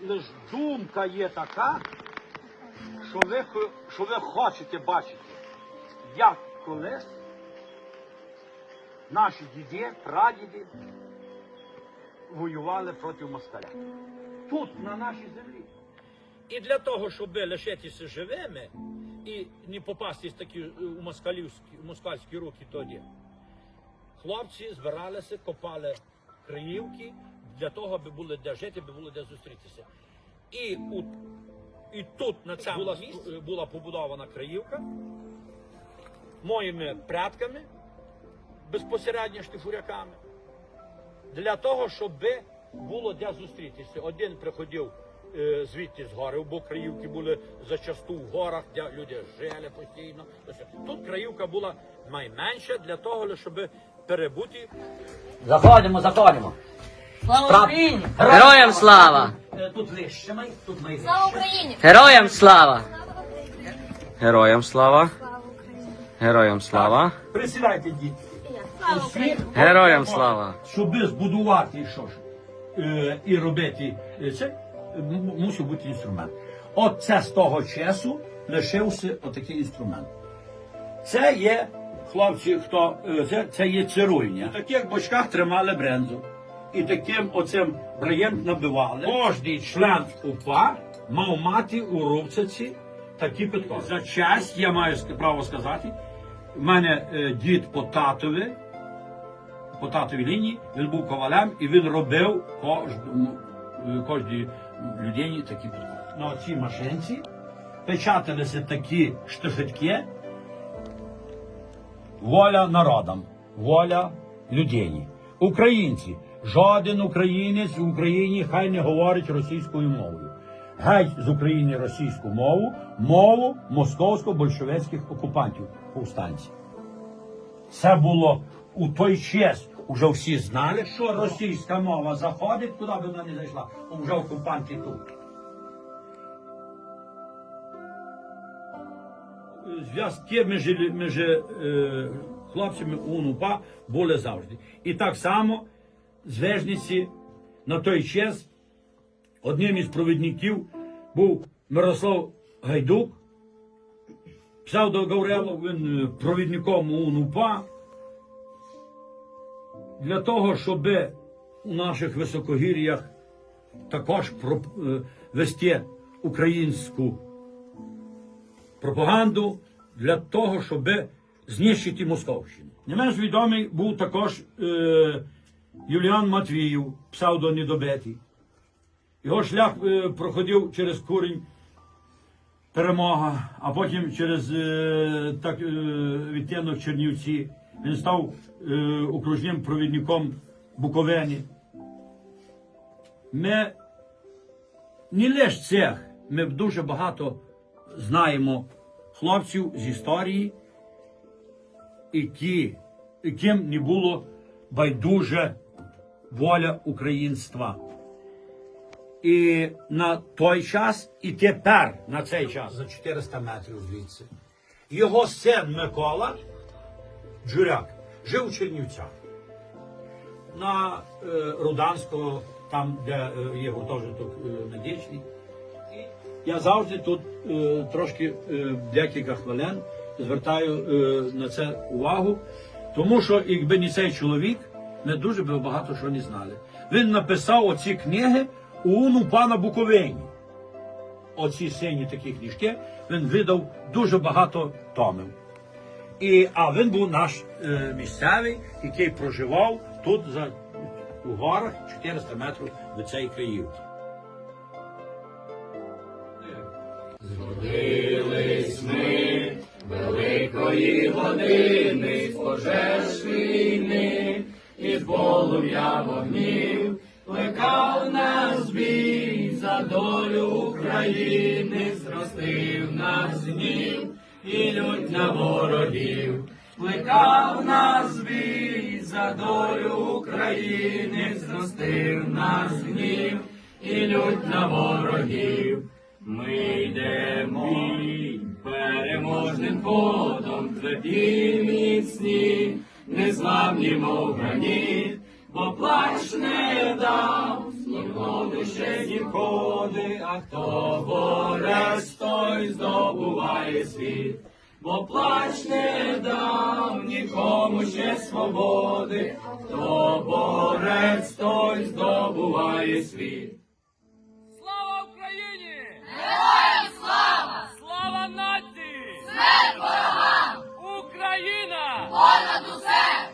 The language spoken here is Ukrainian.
лише думка є така, що ви, що ви хочете бачити, як колись наші діди, прадіди воювали проти москаля. Тут, на нашій землі. І для того, щоб лишитися живими і не попасти в такі е, у москалівські, у москальські руки тоді, хлопці збиралися, копали криївки для того, аби було де жити, аби було де зустрітися. І, у, і тут на цьому була, е, була побудована криївка моїми предками, безпосередньо штифуряками, для того, щоб було де зустрітися. Один приходив е, звідти з гори, бо краївки були зачасту в горах, де люди жили постійно. Тут краївка була найменша для того, щоб перебути Заходимо, заходимо. Слава Україні! Героям слава! Тут вище, май, тут найвище. Слава Україні! Героям слава! Героям слава! Героям слава! Присідайте, діти. Героям слава! Щоб збудувати що ж, е, і робити е, це, м- мусив бути інструмент. От це з того часу лишився отакий інструмент. Це є, хлопці, хто е, це, це є цируйня. В таких бочках тримали брензу. І таким оцим браєм набивали. Кожний член УПА мав мати у рубциці такі підходи. За час, я маю право сказати, в мене е, дід по татові, по татовій лінії, він був ковалем і він робив кожному, е, кожній людині такі підходи. На цій машинці печаталися такі штифетки, Воля народам, воля людині. Українці, жоден українець в Україні хай не говорить російською мовою. Геть з України російську мову, мову московсько-большевицьких окупантів повстанців. Це було у той час. Уже всі знали, що російська мова заходить, куди б вона не зайшла. Уже окупанти тут. зв'язки між, між е, хлопцями УНУПА були завжди. І так само звежниці на той час одним із провідників був Мирослав Гайдук, псевдо Гаврилов, він е, провідником УНУПА. Для того, щоб у наших високогір'ях також е, вести українську пропаганду для того, щоб знищити Московщину. Не менш відомий був також е, Юліан Матвіїв, псевдо Недобитий. Його шлях е, проходив через курень перемога, а потім через е, так, е, відтинок Чернівці. Він став окружним провідником Буковини. Ми не лише цих, ми дуже багато знаємо хлопців з історії, які, яким не було байдуже воля українства. І на той час, і тепер на цей час, за 400 метрів звідси, його син Микола Джуряк жив у Чернівцях на е, Руданського, там, де е, є гуртожиток е, медичний. І я завжди тут е, трошки е, декілька хвилин звертаю е, на це увагу, тому що якби не цей чоловік, ми дуже би багато що не знали. Він написав оці книги у пана Буковині. Оці сині такі книжки, він видав дуже багато томів. І, а він був наш е, місцевий, який проживав тут за, у горах 400 метрів від цієї краївки. Великої години, з війни, із полум'я вогнів, плекав нас бій за долю України, зростив нас гнів і лють на ворогів, плекав нас бій за долю України, зростив нас гнів і лють на ворогів. Ми йдемо переможним ходом, тверді міцні, незламні, мов граніт, бо плач не дав, ні ще ніколи, а хто борець, той здобуває світ. Бо плач не дам нікому ще свободи, хто борець, той здобуває світ. Україна! Понад усе!